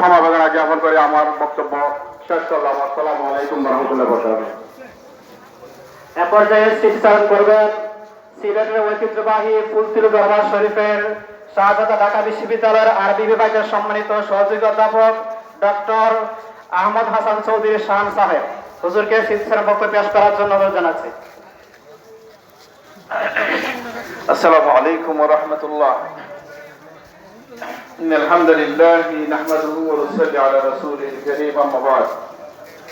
সমাবেদনা জ্ঞাপন করে আমার বক্তব্য শেষ করলাম। আসসালাম আলাইকুম রহমতুল্লাহ এ পর্যায়ে শিক্ষাদান করবেন সিলেটের ঐতিহ্যবাহী ফুলতির দরবার শরীফের শাহজাদা ঢাকা বিশ্ববিদ্যালয়ের আরবি বিভাগের সম্মানিত সহযোগী অধ্যাপক ডক্টর আহমদ হাসান চৌধুরী শাহান সাহেব। হুজুরকে শিক্ষার বক্তব্য পেশ করার জন্য অনুরোধ জানাচ্ছি। আসসালামু আলাইকুম রহমতুল্লাহ। إن الحمد لله نحمده ونصلي على رسوله الكريم أما بعد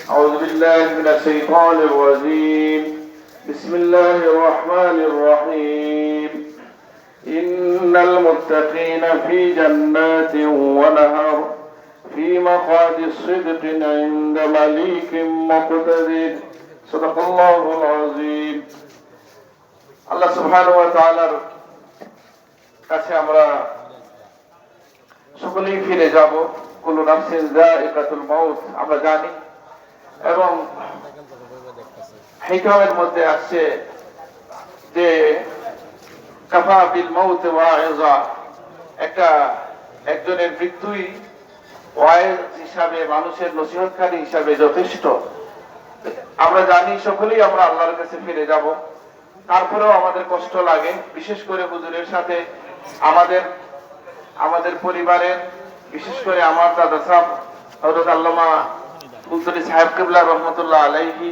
أعوذ بالله من الشيطان الرجيم بسم الله الرحمن الرحيم إن المتقين في جنات ونهر في مقعد صدق عند مليك مقتدر صدق الله العظيم আল্লাহ সুবহানাহু ওয়া তাআলার কাছে আমরা সকলেই ফিরে যাব। কুলু নাফসিন যায়িকাতুল মাউত, আমরা জানি। এবং হিকামের মধ্যে আসছে যে কাফা বিল মাউত একটা একজনের মৃত্যুই ওয়াইজ হিসাবে, মানুষের নসিহতকারী হিসাবে যথেষ্ট। আমরা জানি সকলেই আমরা আল্লাহর কাছে ফিরে যাব। তারপরেও আমাদের কষ্ট লাগে। বিশেষ করে হুজুরের সাথে আমাদের আমাদের পরিবারের, বিশেষ করে আমার দাদা সাহেব আল্লামা কুলতরি সাহেব কেবলা রহমতুল্লাহ আলাইহি,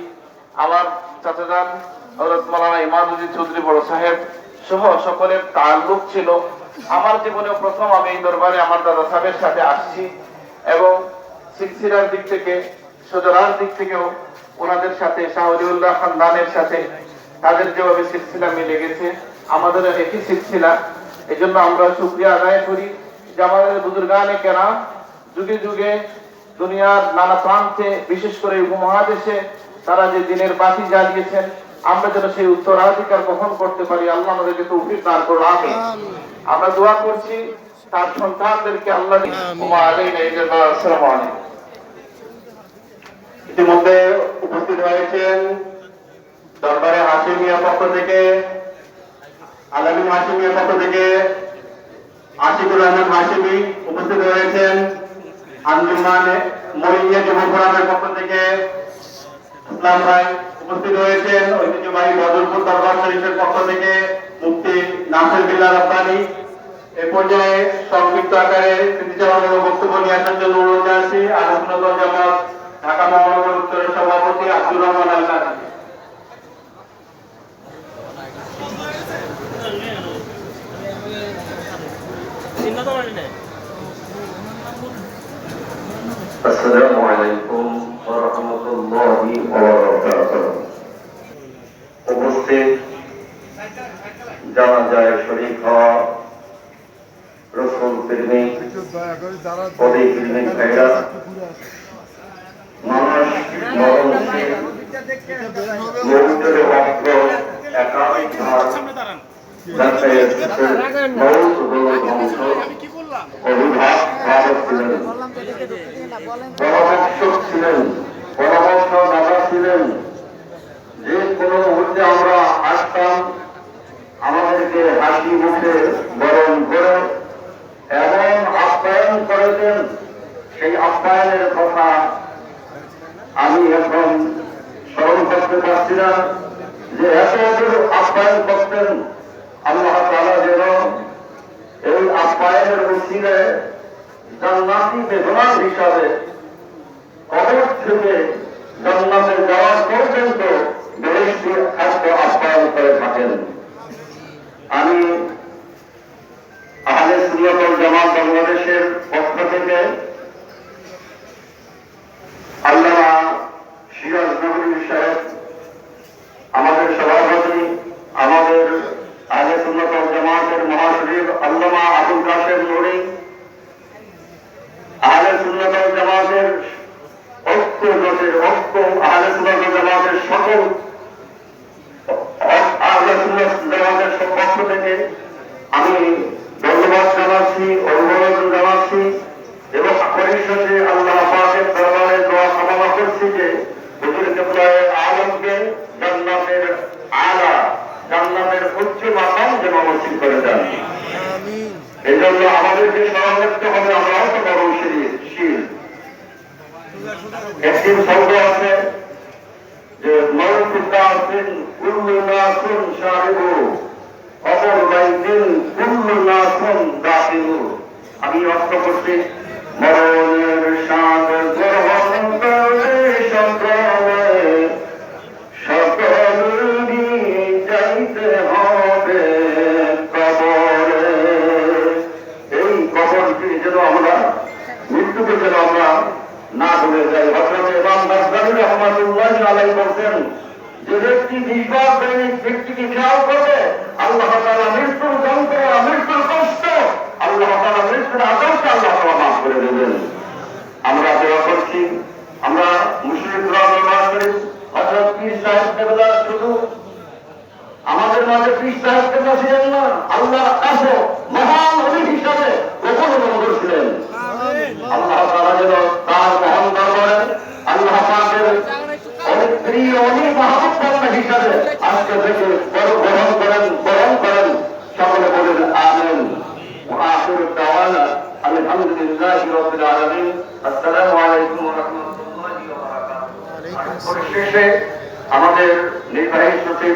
আমার চাচাজান হজরত মৌলানা ইমাদুদ্দিন চৌধুরী বড় সাহেব সহ সকলের তাল্লুক ছিল। আমার জীবনে প্রথম আমি এই দরবারে আমার দাদা সাহেবের সাথে আসছি এবং সিলসিলার দিক থেকে, সজরার দিক থেকেও ওনাদের সাথে শাহরিউল্লাহ খানদানের সাথে তাদের যেভাবে সিলসিলা মিলে গেছে আমাদের একই সিলসিলা। এই জন্য আমরা শুক্রিয়া আদায় করি। যে আমাদের বুজুর্গানে কেনা যুগে যুগে দুনিয়ার নানা প্রান্তে বিশেষ করে উপমহাদেশে তারা যে দিনের বাতি জ্বালিয়েছেন আমরা যেন সেই উত্তরাধিকার বহন করতে পারি। আল্লাহ আমাদেরকে তৌফিক দান করুন। আমিন। আমরা দোয়া করছি তার সন্তানদেরকে আল্লাহ আসসালামু আলাইকুম। ইতিমধ্যে উপস্থিত হয়েছেন দরবারে হাসিমিয়া পক্ষ থেকে আলামিন হাসিমিয়া পক্ষ থেকে আশিকুর রহমান হাসিমি উপস্থিত হয়েছেন আঞ্জুমান মরিয়া যুব ফোরামের পক্ষ থেকে ইসলাম ভাই উপস্থিত হয়েছেন ঐতিহ্যবাহী বদরপুর দরবার শরীফের পক্ষ থেকে মুফতি নাসির বিল্লাহ রব্বানি এ পর্যায়ে সংক্ষিপ্ত আকারে স্মৃতিচারণমূলক বক্তব্য নিয়ে আসার জন্য অনুরোধ জানাচ্ছি। আলোচনা জামাত, ঢাকা মহানগর উত্তরের সভাপতি আব্দুর রহমান আল السلام عليكم ورحمة الله وبركاته উপস্থিত জানা যায় শরীফ হওয়া রসুল প্রেমিক পদে প্রেমিক ভাইরা মানুষ মরণশীল মৌতের অস্ত্র একাধিক ভাগ যাতে মৌত হল ধ্বংস ছিলেন। যে কোনো মুহূর্তে আমরা আসতাম, আমাদেরকে হাসি বরণ করে, এমন আপ্যায়ন করেছেন, সেই আপ্যায়নের কথা আমি এখন স্মরণ করতে পারছি যে এত আপ্যায়ন করতেন, আল্লাহ তালা যেন এই আপ্যায়নের উচিলে জান্নাতি বেদনার হিসাবে কবর থেকে জান্নাতে যাওয়া পর্যন্ত বেশি খাদ্য আপ্যায়ন করে থাকেন। আমি আহলে সুন্নতল জামাত বাংলাদেশের পক্ষ থেকে আল্লামা সিরাজ নবী সাহেব, আমাদের সভাপতি, আমাদের আহলে সুন্নতল জামাতের মহাসচিব আল্লামা আবুল কাসেম নুরি। আহলে সুন্নতল জামাতের ঐক্য জোটের ঐক্য আহলে সুন্নতল জামাতের সকল আমরা মৃত্যুকে যেন আমরা না ভুলে যাই। হজরত ইমাম গাজ্জালী রহমাতুল্লাহ আলাই বলছেন, যে ব্যক্তি নির্বাক ব্যক্তিকে খেয়াল করবে, আল্লাহ তাআলা মৃত্যুর যন্ত্রণা, মৃত্যুর কষ্ট, আল্লাহ তাআলা মৃত্যুর আদর্শে আল্লাহ তাআলা মাফ করে দেবেন। আমরা দোয়া করছি, আমরা মুসলিমরা দোয়া করি। হজরত পীর সাহেব শুধু আমাদের মাঝে পীর সাহেব কেবলা ছিলেন না আল্লাহ কাছে মহান অলি হিসাবে কখনো মনে ছিলেন আল্লাহ তাআলা যেন তার মহান দরবারে আল্লাহ পাকের অনেক প্রিয় অনেক মহাবত হিসাবে আজকে থেকে বড় গ্রহণ করেন গ্রহণ করেন সকলে বলেন আমেন وآخر الدعوانا الحمد لله رب العالمين السلام عليكم ورحمة الله وبركاته পরিশেষে আমাদের নির্বাহী সচিব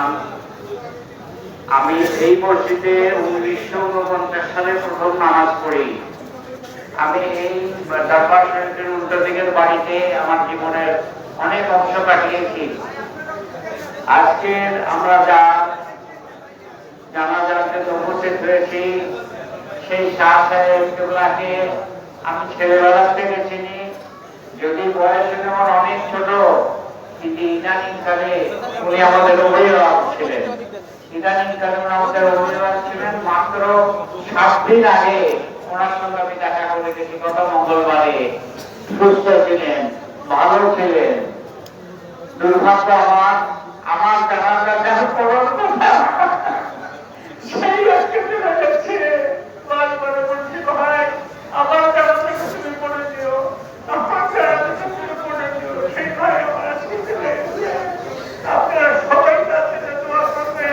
আমি এই মসজিদে উনিশশো উনপঞ্চাশ সালে প্রথম নামাজ পড়ি। আমি এই দরবার শরীফের উল্টো দিকের বাড়িতে আমার জীবনের অনেক অংশ কাটিয়েছি। আজকের আমরা যা জানাজাতে উপস্থিত হয়েছি, সেই শাহ সাহেব কেবলাকে আমি ছেলেবেলা থেকে চিনি। যদি বয়সে যেমন অনেক ছোট, কিন্তু ইদানিং কালে উনি আমাদের অভিভাবক ছিলেন। ইদানিং উনি আমাদের অভিভাবক ছিলেন মাত্র সাত দিন আগে ওনার সঙ্গে আমি দেখা করে গেছি গত মঙ্গলবারে সুস্থ ছিলেন ভালো ছিলেন দুর্ভাগ্য আমার আমার দেখা পড়ার কথা সেই আজকে চলে যাচ্ছে বারবার বলছি ভাই আমার জানাজা তুমি পড়ে দিও আমার জানাজা তুমি পড়ে দিও সেই ভাই আমার আজকে চলে গেছে আপনারা সবাই তার জন্য দোয়া করবে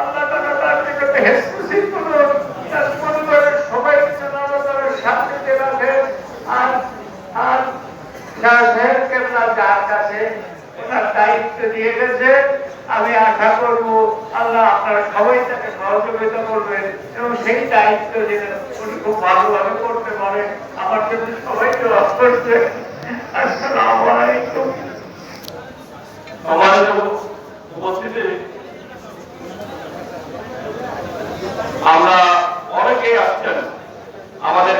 আল্লাহ তাআলা তার থেকে বেহেশত নসিব করুন তার পরিবারের সবাইকে যেন আল্লাহ তাআলা শান্তিতে রাখেন আর আর শাহ সাহেব আমি আশা করব আল্লাহ আপনারা সবাই তাকে সহযোগিতা করবেন এবং সেই দায়িত্ব যেন উনি খুব ভালোভাবে করতে পারেন আমার জন্য সবাই দোয়া করছে আসসালামু উপস্থিতি। আমরা অনেকেই আসছেন। আমাদের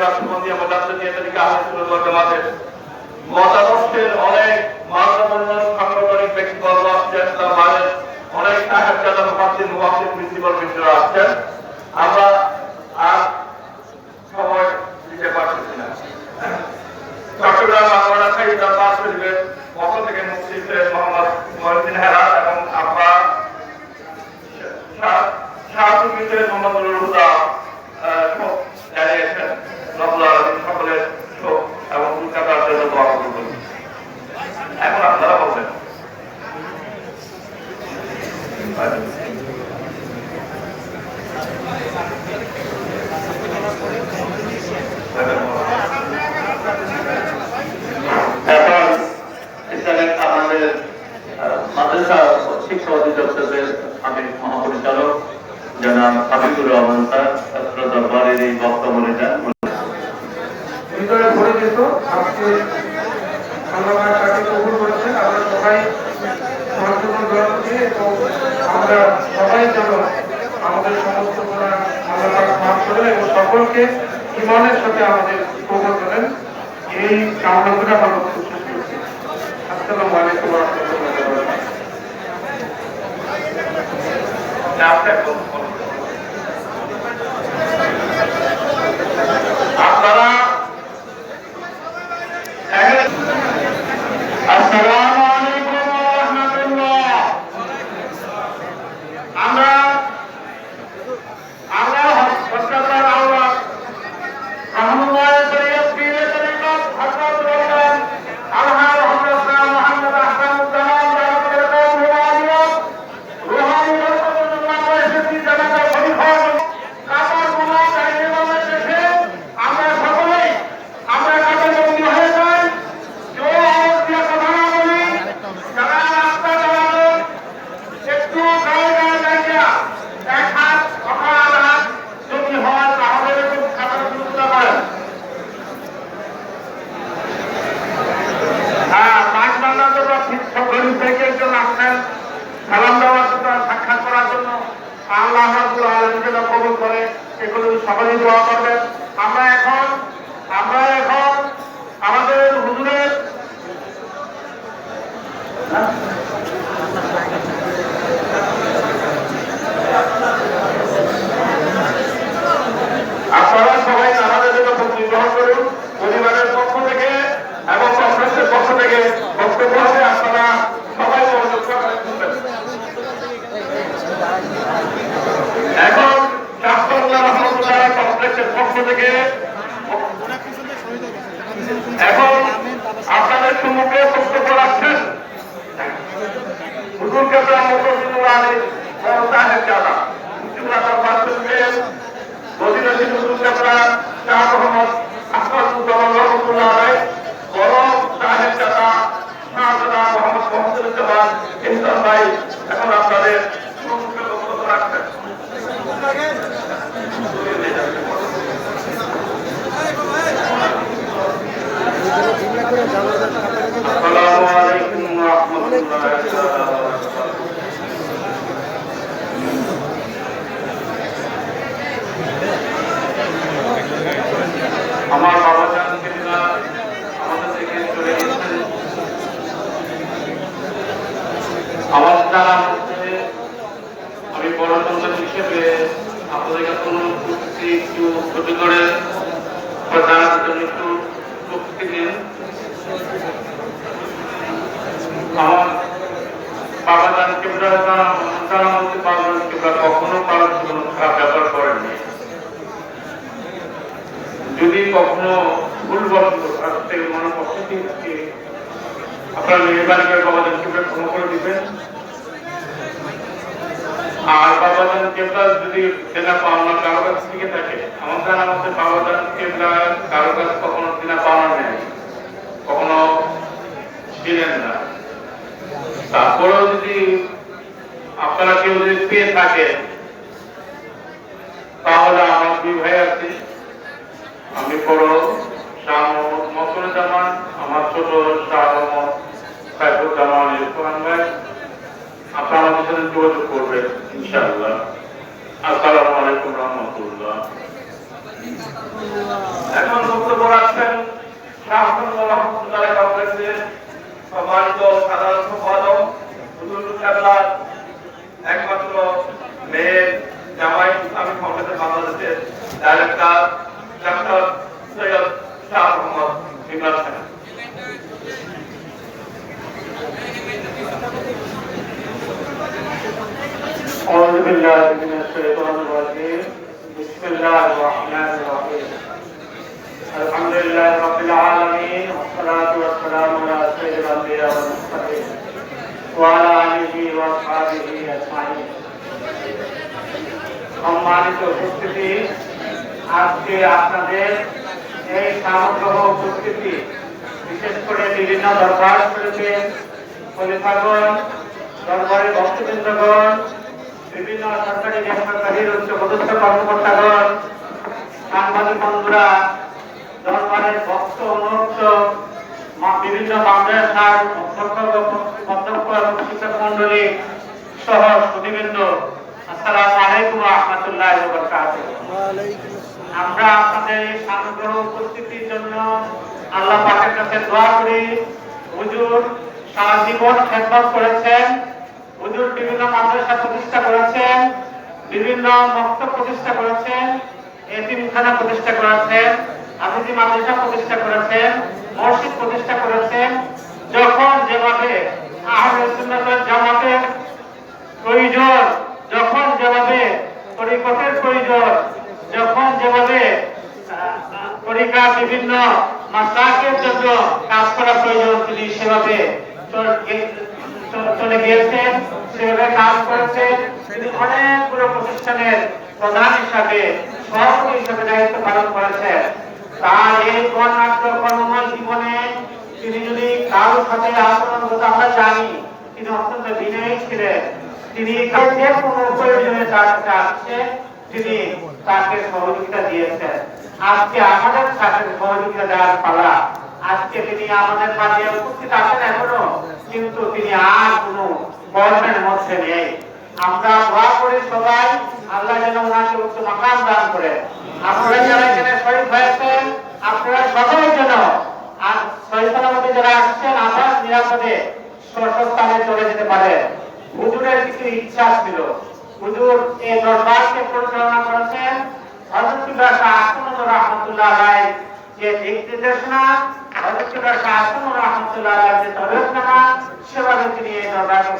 রাষ্ট্রপতি আমাদের মতাদর্শের অনেক মানবন্ধ সাংগঠনিক ব্যক্তিবর্গ আসছেন, তার মানে অনেক সাহেব জাদা মুফাসির মুফাসির প্রিন্সিপাল মিত্ররা আসছেন, আমরা আর সময় দিতে পারতেছি না। চট্টগ্রাম আমরা খাই দরবার শরীফের পক্ষ থেকে মুক্তি মোহাম্মদ মহিউদ্দিন হেরা এবং আব্বা শাহাদুল মোহাম্মদ হুদা জানিয়েছেন রবুল আলমিন সকলের শোক এবং কলকাতার জন্য দোয়া কবুল করুন এখন আপনারা বলবেন এখন এখানে আমাদের আহ, মাদ্রাসা শিক্ষা অধিদপ্তরের সাবেক মহাপরিচালক জনাব হাবিবুর রহমান স্যার ছাত্র দরবারের এই বক্তব্য রেখেন ভিতরে ভরে যেত আজকে আল্লাহ তাকে কবুল করেছেন আমরা সবাই সংশোধন গ্রহণ করি এবং আমরা সবাই যেন আমাদের সমস্ত গুণা আল্লাহ পাক মাফ করেন এবং সকলকে ইমানের সাথে আমাদের কবুল করেন এই কামনা করে আমার বক্তব্য শেষ করছি আসসালামু আলাইকুম রহমতুল্লাহ আপনারা আপনার মেহরবানি করে আর বাবা কেবলা যদি দেনা পাওনা কারও কাছ থেকে থাকে আমার জানা মধ্যে বাবা জান কেবলা কারও কাছ কখনো দেনা পাওনা নেই কখনো ছিলেন না। তারপরেও যদি আপনারা কেউ যদি পেয়ে থাকে তাহলে আমার দুই ভাই আছে। আমি বড় শাহ মোহাম্মদ মসরুজ্জামান আমার ছোট শাহ মোহাম্মদ সাইফুজ্জামান ইরফান ভাই আপনারা আমাদের সাথে যোগাযোগ করবেন, ইনশাআল্লাহ। আসসালামু আলাইকুম রহমতুল্লাহ। এখন বক্তব্য রাখছেন শাহ রহমতুল্লাহ কমপ্লেক্সের সম্মানিত একমাত্র মেয়ের জামাই ইসলামী ফাউন্ডেশন বাংলাদেশের ডাইরেক্টর খলিফাগণ দরবারের ভক্তবৃন্দগণ বিভিন্ন সরকারি বেসরকারির উচ্চ পদস্থ কর্মকর্তাগণ, সাংবাদিক বন্ধুরা, দরবারের ভক্ত অনুরক্ত, মা- বিভিন্ন মাদ্রাসার অধ্যক্ষ অধ্যক্ষ এবং মন্ডলী সহ সুদীবৃন্দ আসসালামু আলাইকুম রহমতুল্লাহ আমরা আপনাদের সামগ্র উপস্থিতির জন্য আল্লাহ পাকের কাছে দোয়া করি। হুজুর সারা জীবন খেদমত করেছেন। হুজুর বিভিন্ন মাদ্রাসা প্রতিষ্ঠা করেছেন, বিভিন্ন মক্তব প্রতিষ্ঠা করেছেন এতিমখানা প্রতিষ্ঠা করেছেন হাফিজি মাদ্রাসা প্রতিষ্ঠা করেছেন, মসজিদ প্রতিষ্ঠা করেছেন। যখন যেভাবে সুন্নাতের জামাতের প্রয়োজন, যখন যেভাবে তরিকতের প্রয়োজন, যখন যেভাবে তরিকা বিভিন্ন মাসাকের জন্য কাজ করা প্রয়োজন, তিনি সেভাবে চল- গিয়েছেন সেভাবে কাজ করেছেন তিনি অনেকগুলো প্রতিষ্ঠানের প্রধান হিসাবে, সভাপতি হিসাবে দায়িত্ব পালন করেছেন তার এই বর্ণাঢ্য কর্মময় জীবনে তিনি যদি কারোর সাথে আচরণ করতে আমরা জানি, তিনি অত্যন্ত বিনয়ী ছিলেন। তিনি যে কোনো প্রয়োজনে তার কাছে আসছে। তিনি তাকে সহযোগিতা দিয়েছেন। আজকে আমাদের সাথে সহযোগিতা দেওয়ার পালা আজকে তিনি আমাদের মাঝে উপস্থিত আছেন এখনও, কিন্তু তিনি আর কোনো কর্মের মধ্যে নেই। আমরা দোয়া করি সবাই, আল্লাহ যেন ওনাকে উচ্চ মাকাম দান করে আপনারা যারা এখানে শহীদ হয়েছেন, আপনারা সবাই যেন আর শহীদের মধ্যে যারা আসছেন, আবার নিরাপদে স্থানে চলে যেতে পারে। হুজুরের কিছু ইচ্ছা ছিল। হুজুর এই দরবারকে পরিচালনা করেছেন আসমানুর রহমাতুল্লাহ আলাইহি। যে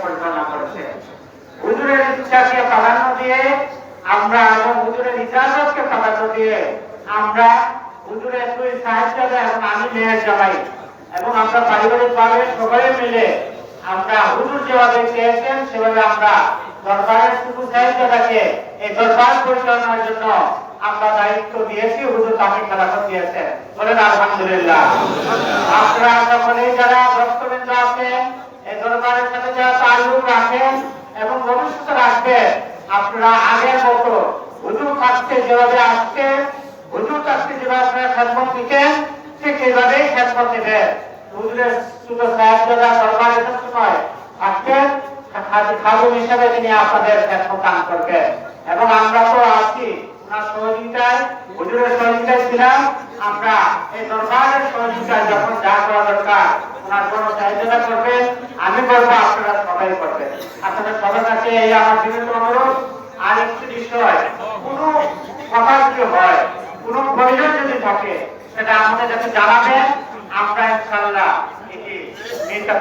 পরিচালনা হুজুরের ইচ্ছাকে দিয়ে আমরা এবং হুজুরের ইজাজতকে দিয়ে আমরা হুজুরের সাহায্য এবং আমি জামাই এবং আমরা পারিবারিক ভাবে সবাই মিলে আমরা হুজুর যেভাবে চেয়েছেন, সেভাবে আমরা দরবারের শুধু সাহিত্যটাকে এই দরবার পরিচালনার জন্য আমরা দায়িত্ব দিয়েছি, হুজুর তাকে খেলাফত দিয়েছেন। বলেন, আলহামদুলিল্লাহ। আপনারা সকলে যারা ভক্তবৃন্দ আছেন এই দরবারের সাথে যারা তাল্লুক রাখেন এবং ভবিষ্যতে রাখবেন, আপনারা আগের মতো হুজুর কাছে যেভাবে আসছে, হুজুর কাছে যেভাবে আপনারা খেদমত দিচ্ছেন ঠিক এইভাবেই খেদমত দেবেন হুজুরের শুধু সাহায্যটা দরবারে সময় থাকবেন খাদি খাদুম হিসাবে তিনি আপনাদের খেদমত দান করবেন। এবং আমরা তো আছি ছিলাম। আমরা এই দরবারের সহযোগিতায় যখন যা করা দরকার, ওনার কোনো সাহায্যতা করবেন। আমি বলব, আপনারা সবাই করবেন। আপনাদের সবার এই আমার বিনীত অনুরোধ। আর কোনো কথা যদি হয়, কোনো প্রয়োজন যদি থাকে, সেটা আমাদের কাছে জানাবেন। আমরা ইনশাআল্লাহ এটি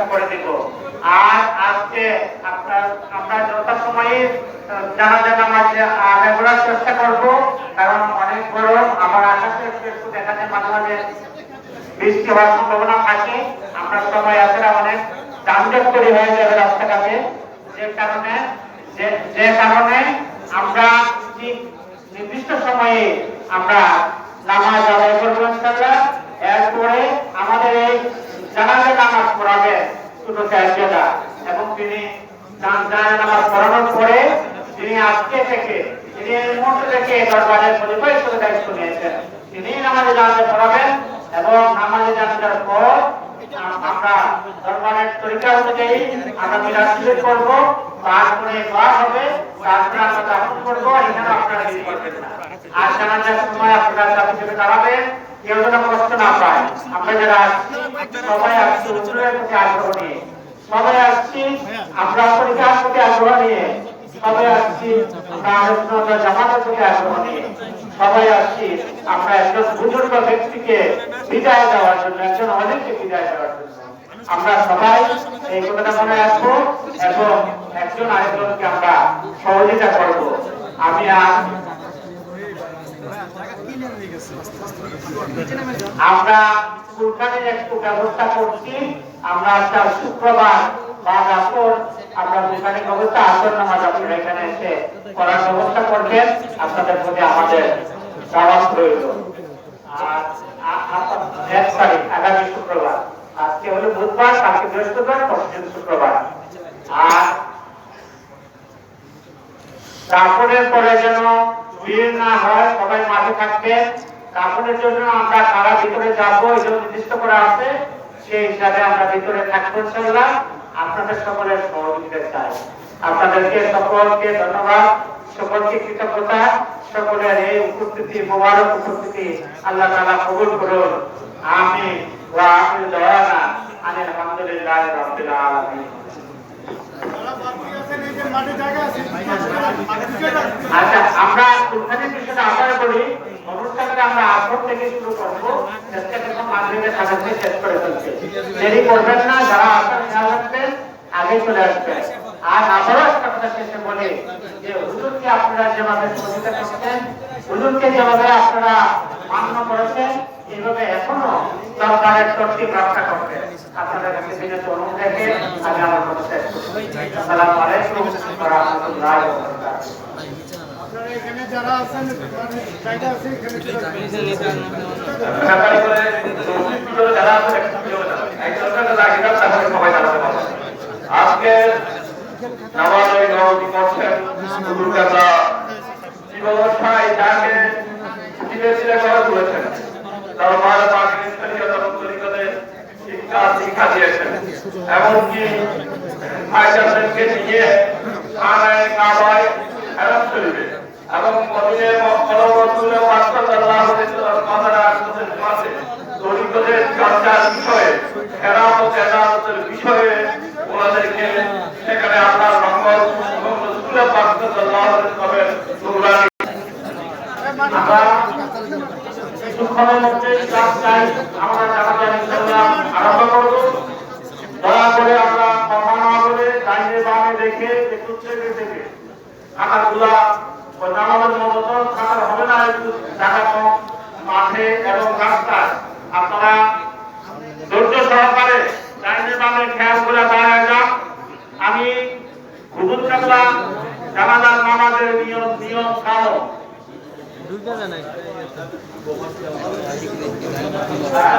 করে দেব। আর আজকে আপনার, আমরা যথাসময়ে জানাজা নামাজ আদায় চেষ্টা করব, কারণ অনেক গরম আমার আকাশে একটু দেখা যায় মাঝে মাঝে বৃষ্টি হওয়ার সম্ভাবনা থাকে। আমরা সবাই আসলে অনেক যানজট তৈরি হয়ে যাবে রাস্তাঘাটে। যে কারণে যে কারণে আমরা ঠিক নির্দিষ্ট সময়ে আমরা নামাজ আদায় করব ইনশাআল্লাহ। এরপরে আমাদের এই জানাজা নামাজ পড়াবে। ছোট সাহেবজাদা এবং তিনি জান- নামাজ পড়ানোর পরে তিনি আজকে থেকে, তিনি এই মুহূর্তে থেকে দরবারের পরিপরিষ্কার দায়িত্ব নিয়েছেন তিনি নামাজে জানাজা পড়াবেন এবং নামাজে জানাজার পর আমরা দরবারের তরিকা অনুযায়ী আমরা মিলাদ শিবির করব। তারপরে দোয়া হবে, তারপরে আমরা দাফন করব এখানে আপনারা দেরি করবেন আর জানাজার সময় আপনারা দাফন হিসেবে দাঁড়াবেন, কেউ যেন কষ্ট না পায়। আমরা যারা সবাই আসছি হুজুরের প্রতি আগ্রহ নিয়ে। সবাই আসছি আমরা পরীক্ষার প্রতি আগ্রহ নিয়ে। সবাই আসছি আমরা আলোচনা জামাতের প্রতি আগ্রহ নিয়ে। সবাই আসছি আমরা একজন বুজুর্গ ব্যক্তিকে বিদায় দেওয়ার জন্য একজন অনেককে বিদায় দেওয়ার জন্য। আমরা সবাই এই কথাটা মনে রাখব এবং একজন আরেকজনকে আমরা সহযোগিতা করব। আমি আজ আমরা সুলতানের একটু ব্যবস্থা করছি। আমরা আজকে শুক্রবার বা রাত্র ব্যবস্থা এখানে এসে করার ব্যবস্থা করবেন। আপনাদের প্রতি আমাদের দাওয়াত রইল। আজকে বুধবার শুক্রবার। আর কাপড়ের পরে যেন ভিড় না হয়, সবাই মাঠে থাকবে কাপড়ের জন্য আমরা কারা ভিতরে যাব জন্য নির্দিষ্ট করা আছে, সেই হিসাবে আমরা ভিতরে থাকব ইনশাআল্লাহ। আপনাদের সকলের সহযোগিতা চাই। আপনাদেরকে সকলকে ধন্যবাদ। সকলকে কৃতজ্ঞতা। সকলের এই উপস্থিতি মোবারক উপস্থিতি আল্লাহ তাআলা কবুল করুন। আমি ওয়া আখির দাওয়ানা আনিল হামদুলিল্লাহি রাব্বিল আলামিন। আচ্ছা আমরা অনুষ্ঠানের বিষয়টা আশা করি, অনুষ্ঠানটা আমরা আসর থেকে শুরু করব। চেষ্টা করব শেষ করে ফেলতে দেরি করবেন না, যারা আসর খেয়াল রাখবেন আগে চলে আসবেন। আর আবারও একটা কথা শেষে বলে যে, হুজুরকে আপনারা যেভাবে সহযোগিতা করছেন, হুজুরকে যেভাবে আপনারা মান্য করেছেন, এইভাবে এখনও সরকারের তরফিক রক্ষা করবেন। আপনাদের কাছে বিনীত অনুরোধ রেখে আমি আমার কথা শেষ করছি। আসসালামু আলাইকুম ওয়া রাহমাতুল্লাহি ওয়া বারাকাতুহু। আপনারা এখানে যারা আছেন জায়গা আছে এখানে সরকারি করে যারা আছে একজনকে লাগিয়ে তাহলে সবাই দাঁড়াতে পারবে আজকে নামাজের নবী করছেন হুজুর কাজা জীববস্থায় যাকে ধীরে ধীরে গড়ে তুলেছেন দরবার পাকিস্তানি তরিকতে শিক্ষা দিয়েছেন। এমনকি ভাইজানদেরকে নিয়ে থানায়, কাবায় হেরাত করিবে এবং আসতেছে মাঝে তরিকতের চর্চার বিষয়ে খেরামত ও বিষয়ে ওনাদেরকে সেখানে আল্লাহর রহমত এবং রাসূলের ওয়াক্ত সাল্লাল্লাহু আলাইহি ওয়াসাল্লামের নুরানি আমরা কিছুক্ষণের মধ্যে ক্লাস চাই আমরা জানাজা ইনশাআল্লাহ আরম্ভ করব দয়া করে আমরা কথা না বলে ডাইনে বামে দেখে একটু থেকে থেকে খাতাগুলা ওই নামাজের মতো খাতার হবে না একটু জায়গা কম মাঠে এবং রাস্তায় আপনারা ধৈর্য সহকারে ডাইনে বামে খেয়াল করে দাঁড়ায় যান আমি হুজুর কাবলা জানাজার নামাজের নিয়ম নিয়ম কানুন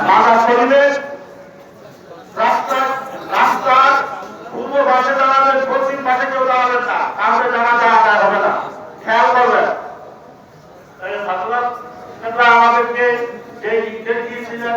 বাধা পরিবেশ রাস্তা রাস্তার পূর্ব পাশে দাঁড়াবেন পশ্চিম পাশে কেউ দাঁড়াবেন না তাহলে জানা যাওয়া হবে না খেয়াল করবেন এই হযরত কেবলা আমাদেরকে যে নির্দেশ দিয়েছিলেন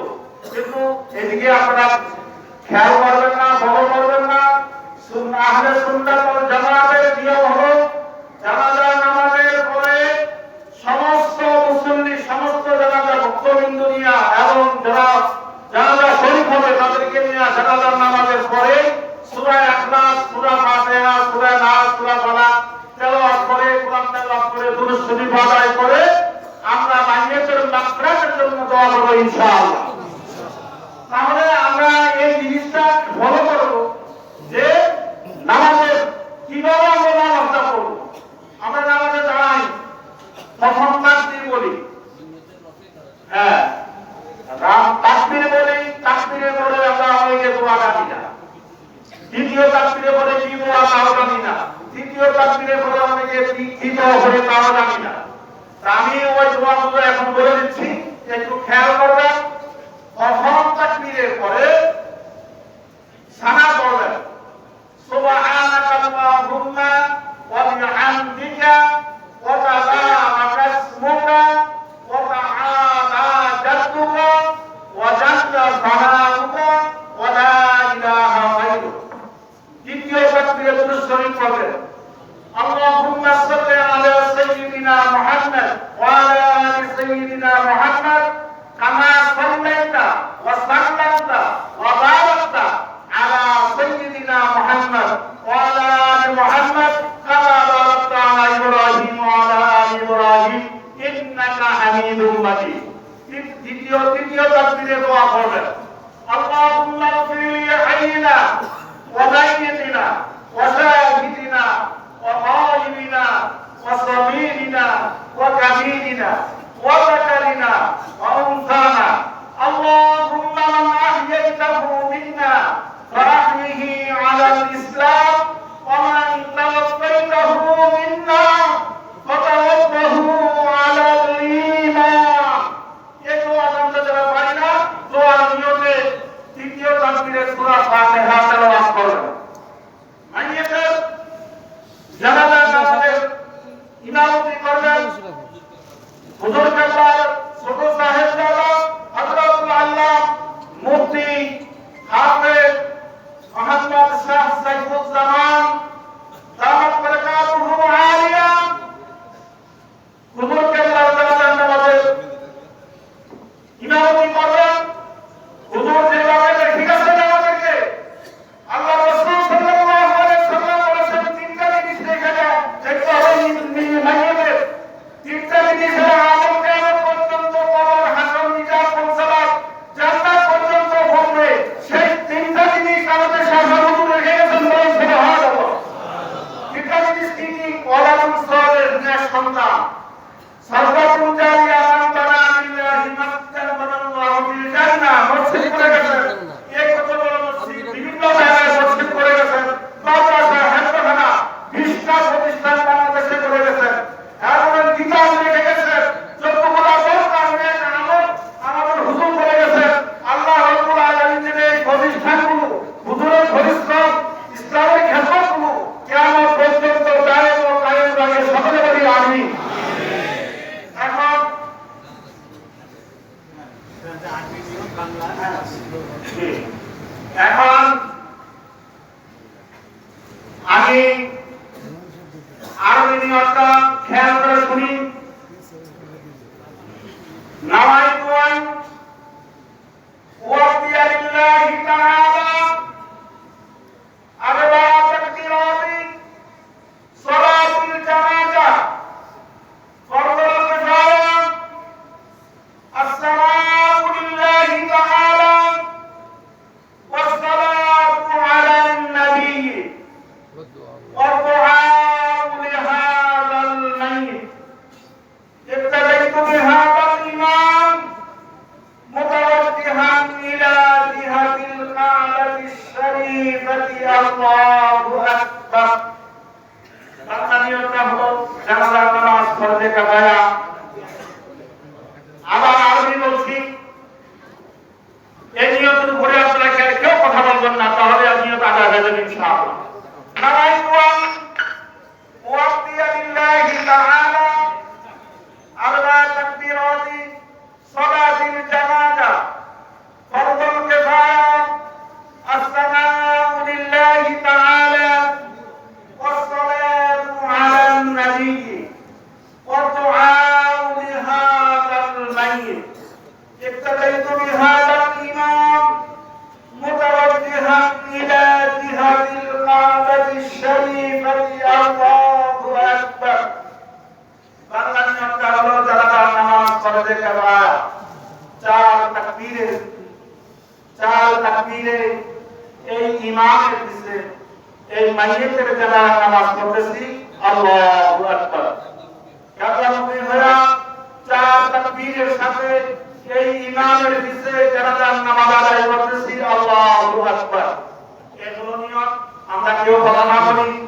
কিন্তু এদিকে আপনারা খেয়াল করবেন না ফলো করবেন না। আহলে সুন্নাত ওয়াল নিয়ম হলো জানাজার নামাজের পরে সমস্ত মুসল্লি, সমস্ত জানাজা ভক্তবিন্দু নিয়ে এবং যারা জানাজা শরীফ হবে তাদেরকে নিয়ে জানাজার নামাজের পরে সূরা ইখলাস সূরা ফাতিহা সূরা নাস সূরা ফালাক তেলাওয়াত করে, কোরআন তেলাওয়াত করে, দুরূদ শরীফ আদায় করে আমরা মাইয়াতের মাগফিরাতের জন্য দোয়া করব ইনশাআল্লাহ। তাহলে আমরা এই জিনিসটা ফলো করব যে নামাজের কীভাবে আমরা নামাজটা করব আমরা নামাজে দাঁড়াই। প্রথম তাকবীর বলি। হ্যাঁ। তাকবীর বলি, তাকবীরে বলে আমরা অনেকে দোয়া জানি না। দ্বিতীয় তাকবীরে বলে কি দোয়া, তাও জানি না। তৃতীয় তাকবীরে বলে অনেকে কি দোয়া করে, তাও জানি না। আমি ওই দোয়াগুলো এখন বলে দিচ্ছি। একটু খেয়াল করবেন। প্রথম তাকবীরের পরে সানা পড়বেন সুবহানাকা আল্লাহুম্মা ওয়া বিহামদিকা ওয়া তাবারাকা যে সন্তান। আমরা কেউ